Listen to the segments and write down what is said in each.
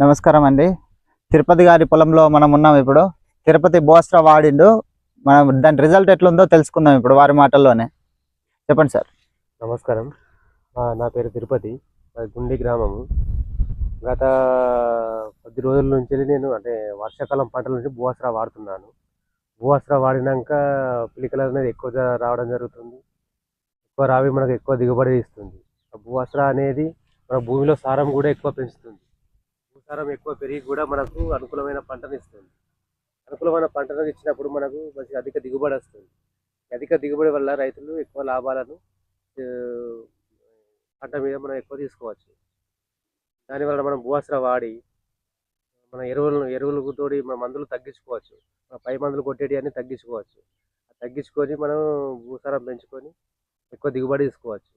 నమస్కారం అండి తిరుపతి గారి పొలంలో మనం ఉన్నాం ఇప్పుడు. తిరుపతి బోస్ట్రా వాడిండు. మనం దాని రిజల్ట్ ఎట్లుందో తెలుసుకుందాం ఇప్పుడు వారి మాటల్లోనే. చెప్పండి సార్. నమస్కారం. నా పేరు తిరుపతి. గుండి గ్రామము. గత కొద్ది రోజుల నుంచి నేను అంటే వర్షాకాలం పంటల నుంచి బోస్రా వాడుతున్నాను. బోస్రా వాడినాక పిలికలు అనేది ఎక్కువ రావడం జరుగుతుంది. ఎక్కువ రావి మనకు ఎక్కువ దిగుబడి ఇస్తుంది. బోస్రా భూవస్త్ర అనేది మన భూమిలో సారం కూడా ఎక్కువ పెంచుతుంది. భూసారం ఎక్కువ పెరిగి కూడా మనకు అనుకూలమైన పంటను ఇస్తుంది. అనుకూలమైన పంటను ఇచ్చినప్పుడు మనకు మంచి అధిక దిగుబడి వస్తుంది. అధిక దిగుబడి వల్ల రైతులు ఎక్కువ లాభాలను పంట మీద మనం ఎక్కువ తీసుకోవచ్చు. దానివల్ల మనం భూవస్త్ర వాడి మన ఎరువులను ఎరువులు తోడి మన మందులు తగ్గించుకోవచ్చు. మన పై మందులు కొట్టేటి అన్ని తగ్గించుకోవచ్చు. తగ్గించుకొని మనం భూసారం పెంచుకొని ఎక్కువ దిగుబడి తీసుకోవచ్చు.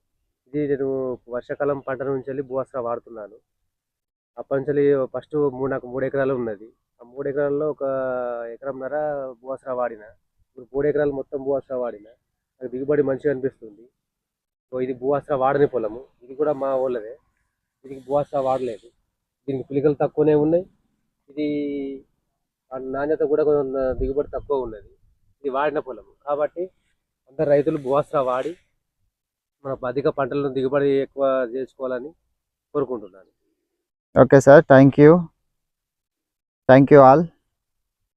ఇది నేను వర్షాకాలం పంట నుంచి వెళ్ళి భూవస్త్ర వాడుతున్నాను. అప్పటి నుంచి ఫస్ట్ మూడు నాకు మూడు ఎకరాలు ఉన్నది. ఆ మూడు ఎకరాల్లో ఒక ఎకరంన్నర భూవాసరా వాడిన. ఇప్పుడు మూడు ఎకరాలు మొత్తం భూవస్త్ర వాడిన. నాకు దిగుబడి మంచిగా అనిపిస్తుంది. సో ఇది భూవాసరా వాడని పొలము. ఇది కూడా మా ఊళ్ళదే దీనికి భూవాసరా వాడలేదు. దీనికి పిలికలు తక్కువనే ఉన్నాయి. ఇది ఆ నాణ్యత కూడా కొంచెం దిగుబడి తక్కువ ఉన్నది. ఇది వాడిన పొలము. కాబట్టి అందరు రైతులు భూవాసరా వాడి మన అధిక పంటలను దిగుబడి ఎక్కువ చేసుకోవాలని కోరుకుంటున్నాను. Okay, sir. Thank you. Thank you all.